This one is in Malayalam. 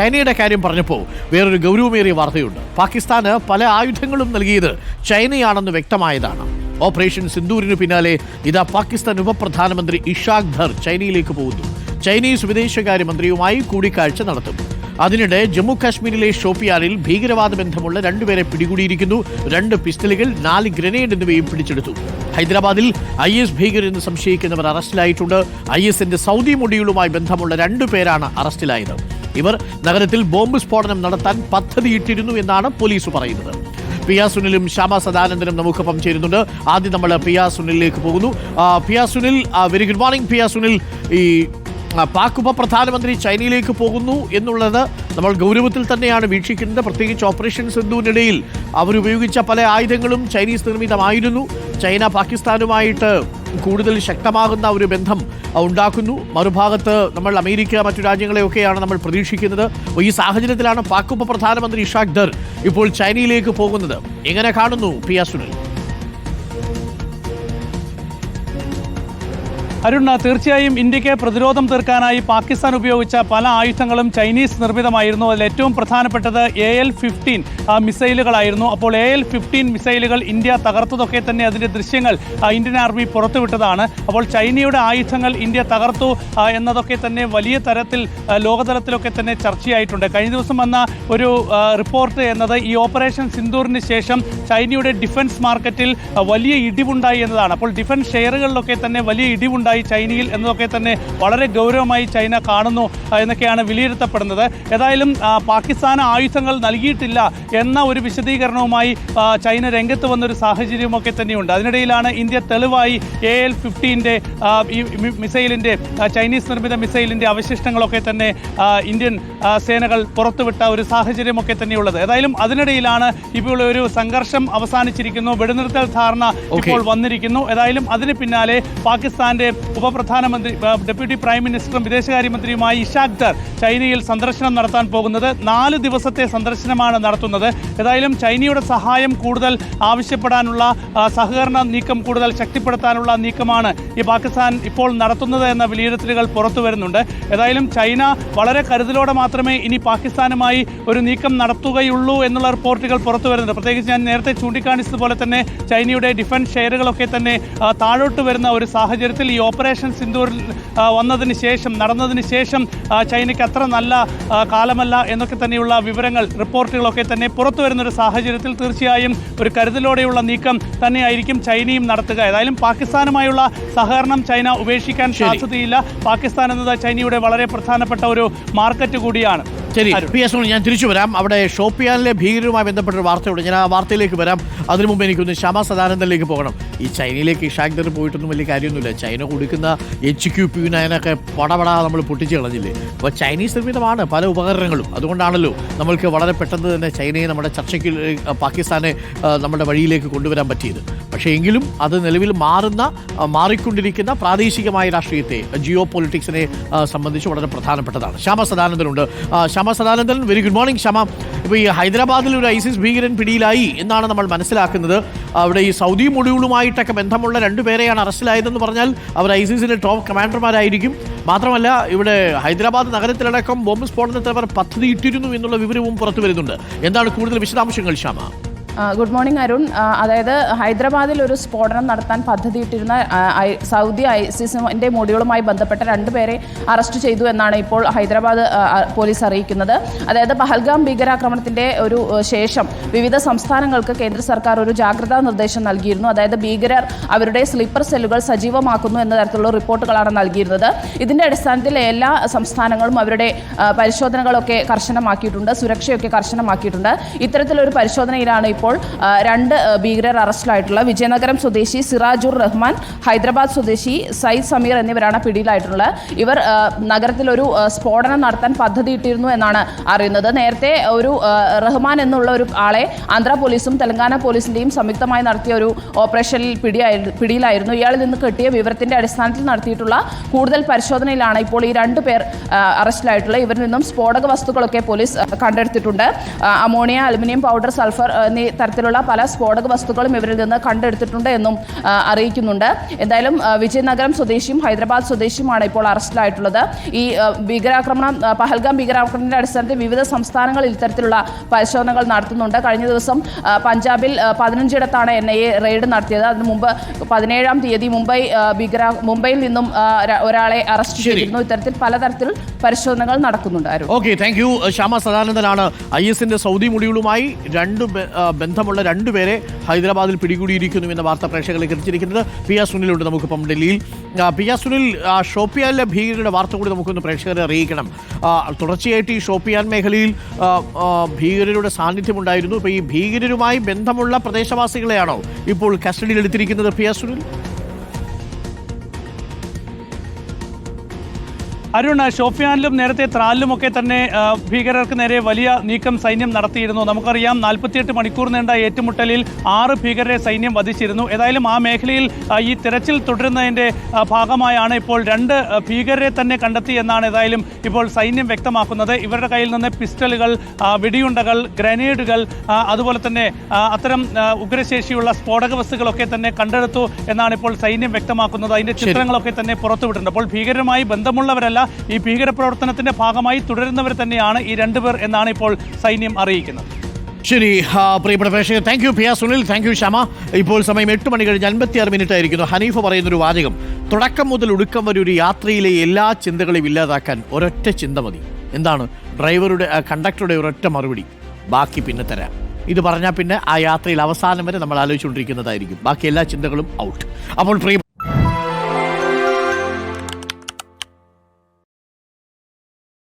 ചൈനയുടെ കാര്യം പറഞ്ഞപ്പോൾ വേറൊരു ഗൗരവമേറിയ വാർത്തയുണ്ട്. പാകിസ്ഥാന് പല ആയുധങ്ങളും നൽകിയത് ചൈനയാണെന്ന് വ്യക്തമായതാണ്. ഓപ്പറേഷൻ സിന്ദൂരിന് പിന്നാലെ ഇതാ പാകിസ്ഥാൻ ഉപപ്രധാനമന്ത്രി ഇഷാഖ് ധർ ചൈനയിലേക്ക് പോകുന്നു. ചൈനീസ് വിദേശകാര്യമന്ത്രിയുമായി കൂടിക്കാഴ്ച നടത്തും. അതിനിടെ ജമ്മു കാശ്മീരിലെ ഷോപ്പിയാനിൽ ഭീകരവാദ ബന്ധമുള്ള രണ്ടുപേരെ പിടികൂടിയിരിക്കുന്നു. രണ്ട് പിസ്റ്റലുകൾ നാല് ഗ്രനേഡ് എന്നിവയും പിടിച്ചെടുത്തു. ഹൈദരാബാദിൽ ഐ എസ് ഭീകരെന്ന് സംശയിക്കുന്നവർ അറസ്റ്റിലായിട്ടുണ്ട്. ഐ എസിന്റെ സൗദി മൊഡ്യൂളുമായി ബന്ധമുള്ള രണ്ടു പേരാണ് അറസ്റ്റിലായത്. ഇവർ നഗരത്തിൽ ബോംബ് സ്ഫോടനം നടത്താൻ പദ്ധതിയിട്ടിരുന്നു എന്നാണ് പോലീസ് പറയുന്നത്. പിയ സുനിലും ശ്യാമ സദാനന്ദനും നമുക്കൊപ്പം ചേരുന്നുണ്ട്. ആദ്യം നമ്മൾ പിയ സുനിലിലേക്ക് പോകുന്നു. Piya Sunil very good morning Piya Sunil. ഈ പാക് ഉപപ്രധാനമന്ത്രി ചൈനയിലേക്ക് പോകുന്നു എന്നുള്ളത് നമ്മൾ ഗൗരവത്തിൽ തന്നെയാണ് വീക്ഷിക്കുന്നത് പ്രത്യേകിച്ച് ഓപ്പറേഷൻ സിന്ധുവിനിടയിൽ അവരുപയോഗിച്ച പല ആയുധങ്ങളും ചൈനീസ് നിർമ്മിതമായിരുന്നു. ചൈന പാകിസ്ഥാനുമായിട്ട് കൂടുതൽ ശക്തമാകുന്ന ഒരു ബന്ധം ഉണ്ടാക്കുന്നു. മറുഭാഗത്ത് നമ്മൾ അമേരിക്ക മറ്റു രാജ്യങ്ങളെയൊക്കെയാണ് നമ്മൾ പ്രതീക്ഷിക്കുന്നത്. ഈ സാഹചര്യത്തിലാണ് പാക് ഉപപ്രധാനമന്ത്രി ഇഷാഖ് ദർ ഇപ്പോൾ ചൈനയിലേക്ക് പോകുന്നത്. എങ്ങനെ കാണുന്നു പി സുനിൽ അരുൺ തീർച്ചയായും ഇന്ത്യയ്ക്ക് പ്രതിരോധം തീർക്കാനായി പാകിസ്ഥാൻ ഉപയോഗിച്ച പല ആയുധങ്ങളും ചൈനീസ് നിർമ്മിതമായിരുന്നു. അതിൽ ഏറ്റവും പ്രധാനപ്പെട്ടത് എ എൽ ഫിഫ്റ്റീൻ മിസൈലുകളായിരുന്നു. അപ്പോൾ എ എൽ ഫിഫ്റ്റീൻ മിസൈലുകൾ ഇന്ത്യ തകർത്തതൊക്കെ തന്നെ അതിന്റെ ദൃശ്യങ്ങൾ ഇന്ത്യൻ ആർമി പുറത്തുവിട്ടതാണ്. അപ്പോൾ ചൈനയുടെ ആയുധങ്ങൾ ഇന്ത്യ തകർത്തു എന്നതൊക്കെ തന്നെ വലിയ തരത്തിൽ ലോകതലത്തിലൊക്കെ തന്നെ ചർച്ചയായിട്ടുണ്ട്. കഴിഞ്ഞ ദിവസം വന്ന ഒരു റിപ്പോർട്ട് എന്നത് ഈ ഓപ്പറേഷൻ സിന്ദൂറിന് ശേഷം ചൈനയുടെ ഡിഫൻസ് മാർക്കറ്റിൽ വലിയ ഇടിവുണ്ടായി എന്നതാണ്. അപ്പോൾ ഡിഫൻസ് ഷെയറുകളിലൊക്കെ തന്നെ വലിയ ഇടിവുണ്ടായി. ചൈനയിൽ എന്നതൊക്കെ തന്നെ വളരെ ഗൗരവമായി ചൈന കാണുന്നു എന്നൊക്കെയാണ് വിലയിരുത്തപ്പെടുന്നത്. ഏതായാലും പാകിസ്ഥാൻ പാകിസ്ഥാന് ആയുധങ്ങൾ നൽകിയിട്ടില്ല എന്ന ഒരു വിശദീകരണവുമായി ചൈന രംഗത്ത് വന്നൊരു സാഹചര്യമൊക്കെ തന്നെയുണ്ട്. അതിനിടയിലാണ് ഇന്ത്യ തെളിവായി എ എൽ ഫിഫ്റ്റീന്റെ ഈ മിസൈലിന്റെ ചൈനീസ് നിർമ്മിത മിസൈലിന്റെ അവശിഷ്ടങ്ങളൊക്കെ തന്നെ ഇന്ത്യൻ സേനകൾ പുറത്തുവിട്ട ഒരു സാഹചര്യമൊക്കെ തന്നെയുള്ളത്. ഏതായാലും അതിനിടയിലാണ് ഇപ്പോൾ ഒരു സംഘർഷം അവസാനിച്ചിരിക്കുന്നു. വെടിനിർത്തൽ ധാരണ ഇപ്പോൾ വന്നിരിക്കുന്നു. ഏതായാലും അതിന് പിന്നാലെ പാകിസ്ഥാന്റെ ഉപപ്രധാനമന്ത്രി ഡെപ്യൂട്ടി പ്രൈം മിനിസ്റ്ററും വിദേശകാര്യമന്ത്രിയുമായി ഇഷാഖ് ദർ ചൈനയിൽ സന്ദർശനം നടത്താൻ പോകുന്നത് നാല് ദിവസത്തെ സന്ദർശനമാണ് നടത്തുന്നത്. ഏതായാലും ചൈനയുടെ സഹായം കൂടുതൽ ആവശ്യപ്പെടാനുള്ള സഹകരണ നീക്കം കൂടുതൽ ശക്തിപ്പെടുത്താനുള്ള നീക്കമാണ് ഈ പാകിസ്ഥാൻ ഇപ്പോൾ നടത്തുന്നത് എന്ന വിലയിരുത്തലുകൾ പുറത്തു വരുന്നുണ്ട്. ഏതായാലും ചൈന വളരെ കരുതലോടെ മാത്രമേ ഇനി പാകിസ്ഥാനുമായി ഒരു നീക്കം നടത്തുകയുള്ളൂ എന്നുള്ള റിപ്പോർട്ടുകൾ പുറത്തു വരുന്നുണ്ട്. പ്രത്യേകിച്ച് ഞാൻ നേരത്തെ ചൂണ്ടിക്കാണിച്ചതുപോലെ തന്നെ ചൈനയുടെ ഡിഫൻസ് ഷെയറുകളൊക്കെ തന്നെ താഴോട്ട് വരുന്ന ഒരു സാഹചര്യത്തിൽ ഈ ഓപ്പറേഷൻ സിന്ദൂരിൽ വന്നതിന് ശേഷം നടന്നതിന് ശേഷം ചൈനയ്ക്ക് അത്ര നല്ല കാലമല്ല എന്നൊക്കെ തന്നെയുള്ള വിവരങ്ങൾ റിപ്പോർട്ടുകളൊക്കെ തന്നെ പുറത്തു വരുന്നൊരു സാഹചര്യത്തിൽ തീർച്ചയായും ഒരു കരുതലോടെയുള്ള നീക്കം തന്നെയായിരിക്കും ചൈനയും നടത്തുക. ഏതായാലും പാകിസ്ഥാനുമായുള്ള സഹകരണം ചൈന ഉപേക്ഷിക്കാൻ സാധ്യതയില്ല. പാകിസ്ഥാൻ എന്നത് ചൈനയുടെ വളരെ പ്രധാനപ്പെട്ട ഒരു മാർക്കറ്റ് കൂടിയാണ്. ശരി. പി എസ് ഞാൻ തിരിച്ചു വരാം. അവിടെ ഷോപ്പിയാനിലെ ഭീകരരുമായി ബന്ധപ്പെട്ട ഒരു വാർത്തയുണ്ട് ഞാൻ ആ വാർത്തയിലേക്ക് വരാം. അതിനു മുമ്പ് എനിക്കൊന്ന് ശ്യാമ സദാനന്ദനിലേക്ക് പോകണം. ഈ ചൈനയിലേക്ക് ഇഷാഖ് ദർ പോയിട്ടൊന്നും വലിയ കാര്യമൊന്നുമില്ല. ചൈന കുടിക്കുന്ന എച്ച് ക്യു പി നയനൊക്കെ പടപട നമ്മൾ പൊട്ടിച്ച് കളഞ്ഞില്ലേ? അപ്പോൾ ചൈനീസ് നിർമ്മിതമാണ് പല ഉപകരണങ്ങളും. അതുകൊണ്ടാണല്ലോ നമ്മൾക്ക് വളരെ പെട്ടെന്ന് തന്നെ ചൈനയെ നമ്മുടെ ചർച്ചയ്ക്ക് പാകിസ്ഥാനെ നമ്മുടെ വഴിയിലേക്ക് കൊണ്ടുവരാൻ പറ്റിയത്. പക്ഷേ എങ്കിലും അത് നിലവിൽ മാറുന്ന മാറിക്കൊണ്ടിരിക്കുന്ന പ്രാദേശികമായ രാഷ്ട്രീയത്തെ ജിയോ പൊളിറ്റിക്സിനെ സംബന്ധിച്ച് വളരെ പ്രധാനപ്പെട്ടതാണ്. ശ്യാമ സദാനന്ദനുണ്ട്. ആ, Shyama Sadanandan very good morning Shama. ഇപ്പോൾ ഈ ഹൈദരാബാദിൽ ഒരു ഐസിസ് ഭീകരൻ പിടിയിലായി എന്നാണ് നമ്മൾ മനസ്സിലാക്കുന്നത്. അവിടെ ഈ സൗദി മൊഡ്യൂളുമായിട്ടൊക്കെ ബന്ധമുള്ള രണ്ടുപേരെയാണ് അറസ്റ്റിലായതെന്ന് പറഞ്ഞാൽ അവർ ഐസിസിന്റെ ടോപ്പ് കമാൻഡർമാരായിരിക്കും മാത്രമല്ല ഇവിടെ ഹൈദരാബാദ് നഗരത്തിലടക്കം ബോംബ് സ്ഫോടനത്തിന് അവർ പദ്ധതി ഇട്ടിരുന്നു എന്നുള്ള വിവരവും പുറത്തു വരുന്നുണ്ട്. എന്താണ് കൂടുതൽ വിശദാംശങ്ങൾ ശ്യാമ ഗുഡ് മോർണിംഗ് അരുൺ. അതായത് ഹൈദരാബാദിൽ ഒരു സ്ഫോടനം നടത്താൻ പദ്ധതിയിട്ടിരുന്ന സൗദി ഐസിസിന്റെ മൊഡ്യൂളുമായി ബന്ധപ്പെട്ട രണ്ടുപേരെ അറസ്റ്റ് ചെയ്തു എന്നാണ് ഇപ്പോൾ ഹൈദരാബാദ് പോലീസ് അറിയിക്കുന്നത്. അതായത് പഹൽഗാം ഭീകരാക്രമണത്തിന്റെ ഒരു ശേഷം വിവിധ സംസ്ഥാനങ്ങൾക്ക് കേന്ദ്ര സർക്കാർ ഒരു ജാഗ്രതാ നിർദ്ദേശം നൽകിയിരുന്നു. അതായത് ഭീകരർ അവരുടെ സ്ലീപ്പർ സെല്ലുകൾ സജീവമാക്കുന്നു എന്ന തരത്തിലുള്ള റിപ്പോർട്ടുകളാണ് നൽകിയിരുന്നത്. ഇതിന്റെ അടിസ്ഥാനത്തിൽ എല്ലാ സംസ്ഥാനങ്ങളും അവരുടെ പരിശോധനകളൊക്കെ കർശനമാക്കിയിട്ടുണ്ട് സുരക്ഷയൊക്കെ കർശനമാക്കിയിട്ടുണ്ട്. ഇത്തരത്തിലൊരു പരിശോധനയിലാണ് ആ, രണ്ട് ഭീകരർ അറസ്റ്റിലായിട്ടുള്ള വിജയനഗരം സ്വദേശി സിറാജുർ റഹ്മാൻ ഹൈദരാബാദ് സ്വദേശി സയ്യിദ് സമീർ എന്നിവരാണ് പിടിയിലായിട്ടുള്ളത്. ഇവർ നഗരത്തിലൊരു സ്ഫോടനം നടത്താൻ പദ്ധതിയിട്ടിരുന്നു എന്നാണ് അറിയുന്നത്. നേരത്തെ ഒരു റഹ്മാൻ എന്നുള്ള ഒരു ആളെ ആന്ധ്ര പോലീസും തെലങ്കാന പോലീസിന്റെയും സംയുക്തമായി നടത്തിയ ഒരു ഓപ്പറേഷനിൽ പിടിയായി പിടിയിലായിരുന്നു. ഇയാളിൽ നിന്ന് കിട്ടിയ വിവരത്തിന്റെ അടിസ്ഥാനത്തിൽ നടത്തിയിട്ടുള്ള കൂടുതൽ പരിശോധനയിലാണ് ഇപ്പോൾ ഈ രണ്ട് പേർ അറസ്റ്റിലായിട്ടുള്ള ഇവരിൽ നിന്നും സ്ഫോടക വസ്തുക്കളൊക്കെ പോലീസ് കണ്ടെടുത്തിട്ടുണ്ട്. അമോണിയ അലുമിനിയം പൗഡർ സൾഫർ എന്നീ തരത്തിലുള്ള പല സ്ഫോടക വസ്തുക്കളും ഇവരിൽ നിന്ന് കണ്ടെടുത്തിട്ടുണ്ട് എന്നും അറിയിക്കുന്നുണ്ട്. എന്തായാലും വിജയനഗരം സ്വദേശിയും ഹൈദരാബാദ് സ്വദേശിയുമാണ് ഇപ്പോൾ അറസ്റ്റിലായിട്ടുള്ളത്. ഈ ഭീകരാക്രമണം പഹൽഗാം ഭീകരാക്രമണത്തിന്റെ അടിസ്ഥാനത്തിൽ വിവിധ സംസ്ഥാനങ്ങളിൽ ഇത്തരത്തിലുള്ള പരിശോധനകൾ നടത്തുന്നുണ്ട്. കഴിഞ്ഞ ദിവസം പഞ്ചാബിൽ പതിനഞ്ചിടത്താണ് എൻ ഐ എ റെയ്ഡ് നടത്തിയത്. അതിന് മുമ്പ് പതിനേഴാം തീയതി മുംബൈ ഭീകര മുംബൈയിൽ നിന്നും ഒരാളെ അറസ്റ്റ്. ചെയ്തിരുന്നു. ഇത്തരത്തിൽ പലതരത്തിൽ പരിശോധനകൾ നടക്കുന്നുണ്ട് ഓക്കെ താങ്ക് യു. ശ്യാമ സദാനന്ദനാണ് ഐ എസിന്റെ സൗദി മുടികളുമായി രണ്ട് ബന്ധമുള്ള രണ്ടുപേരെ ഹൈദരാബാദിൽ പിടികൂടിയിരിക്കുന്നു എന്ന വാർത്ത പ്രേക്ഷകരിലേക്ക് എത്തിച്ചിരിക്കുന്നത് പി ആർ സുനിലുണ്ട് നമുക്കിപ്പം ഡൽഹിയിൽ. പി ആർ സുനിൽ ഷോപ്പിയാനിലെ ഭീകരരുടെ വാർത്ത കൂടി നമുക്കൊന്ന് പ്രേക്ഷകരെ അറിയിക്കണം. തുടർച്ചയായിട്ട് ഈ ഷോപ്പിയാൻ മേഖലയിൽ ഭീകരരുടെ സാന്നിധ്യമുണ്ടായിരുന്നു. ഇപ്പോൾ ഈ ഭീകരരുമായി ബന്ധമുള്ള പ്രദേശവാസികളെയാണോ ഇപ്പോൾ കസ്റ്റഡിയിൽ എടുത്തിരിക്കുന്നത് പി ആർ സുനിൽ? അരുൺ ഷോഫിയാനിലും നേരത്തെ ത്രാലിലും ഒക്കെ തന്നെ ഭീകരർക്ക് നേരെ വലിയ നീക്കം സൈന്യം നടത്തിയിരുന്നു. നമുക്കറിയാം നാൽപ്പത്തിയെട്ട് മണിക്കൂർ നീണ്ട ഏറ്റുമുട്ടലിൽ ആറ് ഭീകരരെ സൈന്യം വധിച്ചിരുന്നു. ഏതായാലും ആ മേഖലയിൽ ഈ തിരച്ചിൽ തുടരുന്നതിന്റെ ഭാഗമായാണ് ഇപ്പോൾ രണ്ട് ഭീകരരെ തന്നെ കണ്ടെത്തി എന്നാണ് ഏതായാലും ഇപ്പോൾ സൈന്യം വ്യക്തമാക്കുന്നത്. ഇവരുടെ കയ്യിൽ നിന്ന് പിസ്റ്റളുകൾ വെടിയുണ്ടകൾ ഗ്രനേഡുകൾ അതുപോലെ തന്നെ അത്തരം ഉഗ്രശേഷിയുള്ള സ്ഫോടക വസ്തുക്കളൊക്കെ തന്നെ കണ്ടെടുത്തു എന്നാണ് ഇപ്പോൾ സൈന്യം വ്യക്തമാക്കുന്നത്. അതിന്റെ ശരി. ചിത്രങ്ങളൊക്കെ തന്നെ പുറത്തുവിടുന്നുണ്ട് അപ്പോൾ ഭീകരമായി ബന്ധമുള്ളവരല്ല ഈ ഭീകരപ്രവർത്തനത്തിന്റെ ഭാഗമായി തുടരുന്നവർ തന്നെയാണ് ഈ രണ്ടുപേർ എന്നാണ് ഇപ്പോൾ സൈന്യം അറിയിക്കുന്നത്. ശരി പ്രിയപ്പെട്ട പ്രേക്ഷകർ thank you P R Sunil thank you Shyama ഇപ്പോൾ സമയം എട്ട് മണി കഴിഞ്ഞ് അൻപത്തിയാറ് മിനിറ്റ് ആയിരിക്കുന്നു. ഹനീഫ് പറയുന്നൊരു വാചകം തുടക്കം മുതൽ ഒടുക്കം വരെ ഒരു യാത്രയിലെ എല്ലാ ചിന്തകളെയും ഇല്ലാതാക്കാൻ ഒരൊറ്റ ചിന്ത മതി. എന്താണ്? ഡ്രൈവറുടെ കണ്ടക്ടറുടെ ഒരൊറ്റ മറുപടി. ബാക്കി പിന്നെ തരാം. ഇത് പറഞ്ഞാൽ പിന്നെ ആ യാത്രയിൽ അവസാനം വരെ നമ്മൾ ആലോചിച്ചുകൊണ്ടിരിക്കുന്നതായിരിക്കും. ബാക്കി എല്ലാ ചിന്തകളും ഔട്ട് അപ്പോൾ പ്രിയ